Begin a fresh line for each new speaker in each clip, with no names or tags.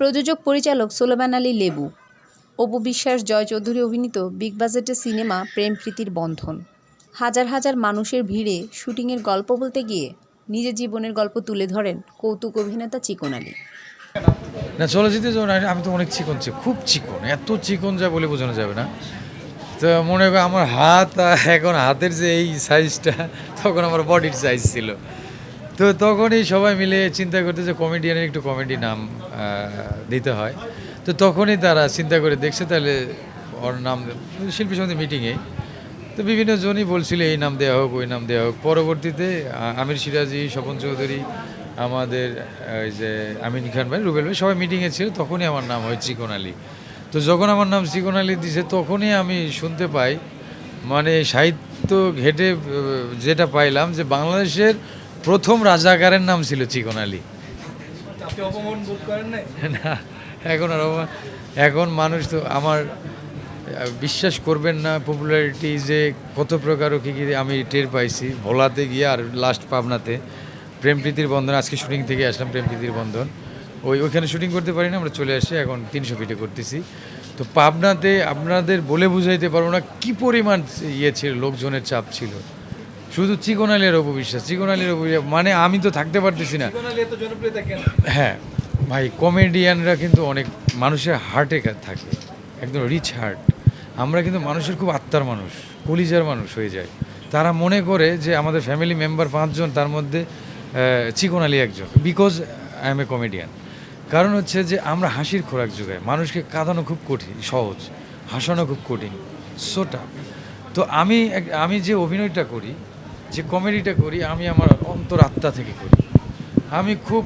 প্রযোজক পরিচালক সোলেমান আলী লেবু, অপু বিশ্বাস, জয় চৌধুরী অভিনীত বিগ বাজেটের সিনেমা প্রেম প্রীতির বন্ধন। হাজার হাজার মানুষের ভিড়ে শুটিংয়ের গল্প বলতে গিয়ে নিজের জীবনের গল্প তুলে ধরেন কৌতুক অভিনেতা চিকন আলী।
না চলচ্চিত্রে আমি- তো অনেক চিকন খুব চিকন, এত চিকন যা বলে বোঝানো যাবে না। তো মনে করো আমার হাত এখন হাতের যে এই সাইজটা তখন আমার বডির সাইজ ছিল। তো তখনই সবাই মিলে চিন্তা করতে যে কমেডিয়ানের একটু কমেডি নাম দিতে হয়। তো তখনই তারা চিন্তা করে দেখছে, তাহলে ওর নাম শিল্পী সমিতি মিটিংয়ে তো বিভিন্ন জনই বলছিল, এই নাম দেওয়া হোক, ওই নাম দেওয়া হোক। পরবর্তীতে আমির সিরাজি, স্বপন চৌধুরী, আমাদের ওই যে আমিন খান ভাই, রুবেল ভাই, সবাই মিটিংয়ে ছিল। তখনই আমার নাম হয় চিকন আলী। তো যখন আমার নাম চিকন আলী দিছে, তখনই আমি শুনতে পাই মানে সাহিত্য ঘেটে যেটা পাইলাম যে বাংলাদেশের প্রথম রাজাকারের নাম ছিল চিকন আলী।
না
এখন আর এখন মানুষ তো আমার বিশ্বাস করবেন না পপুলারিটি যে কত প্রকার ও কী কী আমি টের পাইছি। ভোলাতে গিয়ে আর লাস্ট পাবনাতে প্রেম প্রীতির বন্ধন আজকে শুটিং থেকে আসলাম প্রেম প্রীতির বন্ধন। ওই ওইখানে শুটিং করতে পারি না আমরা চলে আসি এখন তিনশো ফিটে করতেছি। তো পাবনাতে আপনাদের বলে বুঝাইতে পারব না কী পরিমাণ ইয়ে ছিল লোকজনের চাপ ছিল। শুধু চিকনালের অপবিশ্বাস চিকনালের অপবিশ্বাস মানে আমি তো থাকতে পারতেছি না। হ্যাঁ ভাই কমেডিয়ানরা কিন্তু অনেক মানুষের হার্টে থাকে একদম রিচ হার্ট আমরা কিন্তু মানুষের খুব আত্মার মানুষ কলিজার মানুষ হয়ে যায় তারা মনে করে যে আমাদের ফ্যামিলি মেম্বার পাঁচজন তার মধ্যে চিকন আলী একজন because I am a comedian কারণ হচ্ছে যে আমরা হাসির খোরাক যোগাই মানুষকে কাঁদানো খুব কঠিন সহজ হাসানো খুব কঠিন সোটা তো আমি আমি যে অভিনয়টা করি যে কমেডিটা করি, আমি আমার অন্তর আত্মা থেকে করি। আমি খুব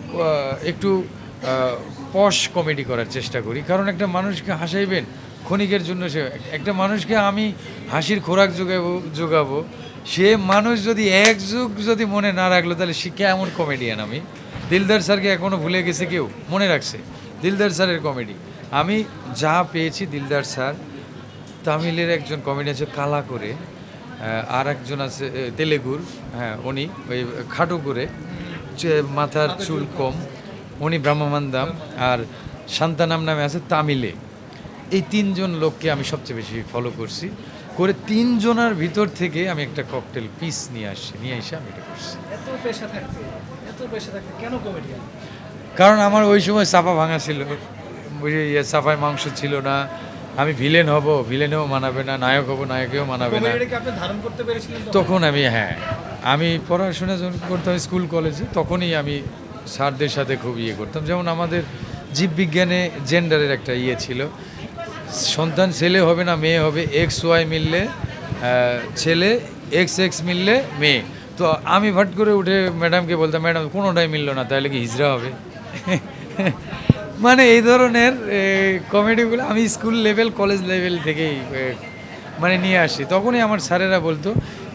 একটু পশ কমেডি করার চেষ্টা করি। কারণ একটা মানুষকে হাসাইবেন, ক্ষণিকের জন্য সে, একটা মানুষকে আমি হাসির খোরাক যোগাবো যোগাবো, সে মানুষ যদি এক যুগ যদি মনে না রাখল, তাহলে সে কেমন কমেডিয়ান আমি? দিলদার স্যারকে এখনও ভুলে গেছে কেউ? মনে রাখছে? দিলদার স্যারের কমেডি। আমি যা পেয়েছি দিলদার স্যার, তামিলের একজন কমেডি আছে কালা করে। আর একজন আছে তেলেগুর হ্যাঁ উনি ওই খাটো করে মাথার চুল কম উনি ব্রহ্মমান্দাম আর শান্তানাম নামে আছে তামিলে। এই তিনজন লোককে আমি সবচেয়ে বেশি ফলো করছি। করে তিনজনের ভিতর থেকে আমি একটা ককটেল পিস নিয়ে আসছি নিয়ে এসে আমি এটা করছি।
এত পেশা থাকতে এত পেশা থাকতে কেন কমেডিয়ান
কারণ আমার ওই সময় চাপা ভাঙা ছিল ওই ইয়ে চাপায় মাংস ছিল না আমি ভিলেন হব ভিলেনেও মানাবে না নায়ক হব নায়কেও মানাবে না। তখন? আমি হ্যাঁ আমি পড়াশোনা যখন করতাম স্কুল কলেজে তখনই আমি স্যারদের সাথে খুব ইয়ে করতাম। যেমন আমাদের জীববিজ্ঞানে জেন্ডারের একটা ইয়ে ছিল। সন্তান ছেলে হবে না মেয়ে হবে এক্স ওয়াই মিললে ছেলে এক্স এক্স মিললে মেয়ে। তো আমি ভাট করে উঠে ম্যাডামকে বলতাম ম্যাডাম কোনোটাই মিললো না তাহলে কি হিজড়া হবে? মানে এই ধরনের কমেডিগুলো আমি স্কুল লেভেল কলেজ লেভেল থেকেই মানে নিয়ে আসি। তখনই আমার স্যারেরা বলতো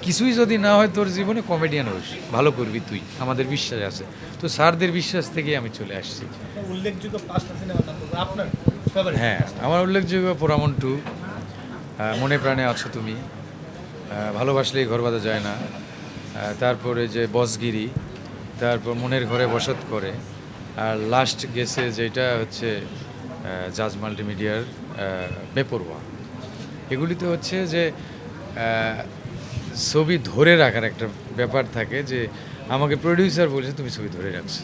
কিছুই যদি না হয় তোর জীবনে কমেডিয়ান হোস। ভালো করবি তুই আমাদের বিশ্বাস আছে। তো স্যারদের বিশ্বাস থেকেই আমি চলে আসছি।
উল্লেখযোগ্য
হ্যাঁ আমার উল্লেখযোগ্য পোরামন টু মনে প্রাণে আছো তুমি ভালোবাসলেই ঘর বাঁধা যায় না তারপরে যে বসগিরি তারপর মনের ঘরে বসত করে আর লাস্ট গেছে যেটা হচ্ছে জাজ মাল্টিমিডিয়ার বেপরোয়া। এগুলিতে হচ্ছে যে ছবি ধরে রাখার একটা ব্যাপার থাকে যে, আমাকে প্রডিউসার বলেছে, তুমি ছবি ধরে রাখছো।